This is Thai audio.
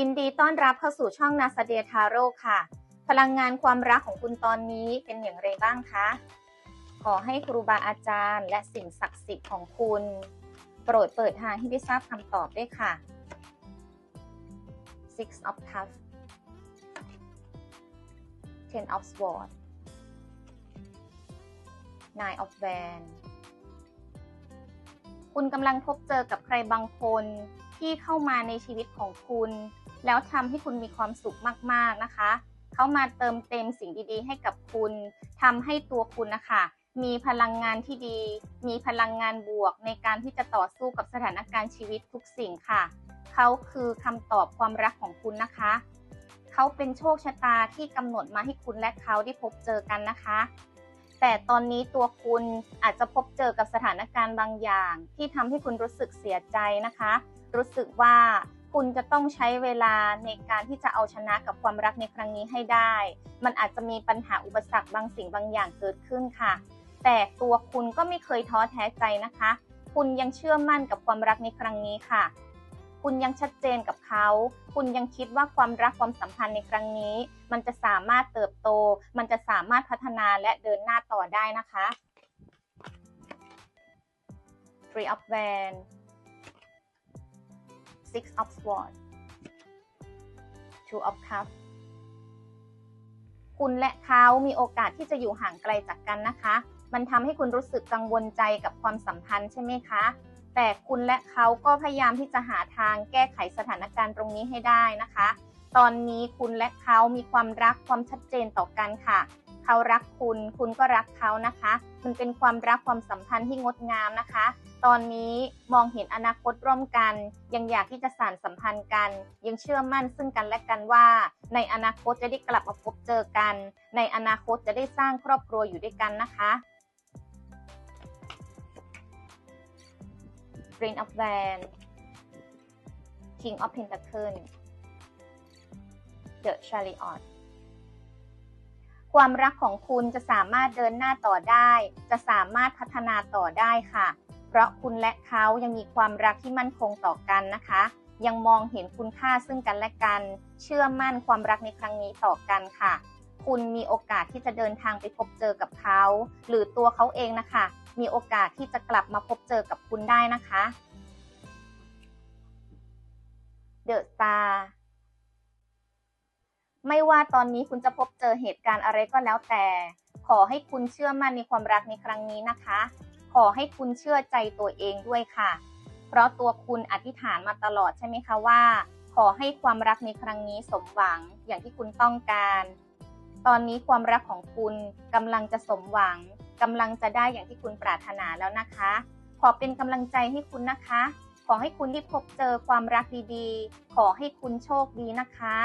ยินดีต้อนรับเข้าสู่ช่องนาซาเดียทาโร่ค่ะ พลังงานความรักของคุณตอนนี้เป็นอย่างไรบ้างคะ ขอให้ครูบาอาจารย์ และสิ่งศักดิ์สิทธิ์ของคุณ โปรดเปิดทางให้ได้ทราบคำตอบด้วยค่ะ Six of Cups Ten of Swords Nine of Wands คุณกำลังพบเจอกับใครบางคน ที่เข้ามาในชีวิตของคุณ แล้วทำให้คุณมีความสุขมากๆนะคะ เขามาเติมเต็มสิ่งดีๆ ให้กับคุณทำให้ตัวคุณนะคะมีพลังงานที่ดี มีพลังงานบวกในการที่จะต่อสู้กับสถานการณ์ชีวิตทุกสิ่งค่ะ เขาคือคำตอบความรักของคุณนะคะ เขาเป็นโชคชะตาที่กำหนดมาให้คุณและเขาได้พบเจอกันนะคะ แต่ตอนนี้ตัวคุณอาจจะพบเจอกับสถานการณ์บางอย่าง ที่ทำให้คุณรู้สึกเสียใจนะคะ รู้สึกว่าคุณจะต้องใช้เวลาในการที่จะเอาชนะกับความรักในครั้งนี้ให้ได้ มันอาจจะมีปัญหาอุปสรรคบางสิ่งบางอย่างเกิดขึ้นค่ะ แต่ตัวคุณก็ไม่เคยท้อแท้ใจนะคะ คุณยังเชื่อมั่นกับความรักในครั้งนี้ค่ะ คุณยังชัดเจนกับเขา คุณยังคิดว่าความรักความสัมพันธ์ในครั้งนี้ มันจะสามารถเติบโต มันจะสามารถพัฒนาและเดินหน้าต่อได้นะคะ Three of Wands Six of Swords Two of Cups คุณและเขามีโอกาสที่จะอยู่ห่างไกลจากกันนะคะ มันทำให้คุณรู้สึกกังวลใจกับความสัมพันธ์ใช่ไหมคะ แต่คุณและเขาก็พยายามที่จะหาทางแก้ไขสถานการณ์ตรงนี้ให้ได้นะคะ ตอนนี้คุณและเขามีความรักความชัดเจนต่อกันค่ะ เขารักคุณ คุณก็รักเขานะคะ มันเป็นความรักความสัมพันธ์ที่งดงามนะคะ ตอนนี้มองเห็นอนาคตร่วมกัน ยังอยากที่จะสานสัมพันธ์กัน ยังเชื่อมั่นซึ่งกันและกันว่า ในอนาคตจะได้กลับมาพบเจอกัน ในอนาคตจะได้สร้างครอบครัวอยู่ด้วยกันนะคะ Queen of Wands King of Pentacles The Chariot ความรักของคุณจะสามารถเดินหน้าต่อได้ จะสามารถพัฒนาต่อได้ค่ะ เพราะคุณและเขายังมีความรักที่มั่นคงต่อกันนะคะ ยังมองเห็นคุณค่าซึ่งกันและกัน เชื่อมั่นความรักในครั้งนี้ต่อกันค่ะ คุณมีโอกาสที่จะเดินทางไปพบเจอกับเขา หรือตัวเขาเองนะคะ มีโอกาสที่จะกลับมาพบเจอกับคุณได้นะคะเดอะตาไม่ว่าตอนนี้คุณจะพบเจอเหตุการณ์อะไรก็แล้วแต่ ขอให้คุณเชื่อมั่นในความรักในครั้งนี้นะคะ ขอให้คุณเชื่อใจตัวเองด้วยค่ะ เพราะตัวคุณอธิษฐานมาตลอดใช่ไหมคะว่า ขอให้ความรักในครั้งนี้สมหวังอย่างที่คุณต้องการ ตอนนี้ความรักของคุณกำลังจะสมหวัง กำลังจะได้อย่างที่คุณปรารถนาแล้วนะคะ ขอเป็นกำลังใจให้คุณนะคะ ขอให้คุณได้พบเจอความรักดีๆ ขอให้คุณโชคดีนะคะ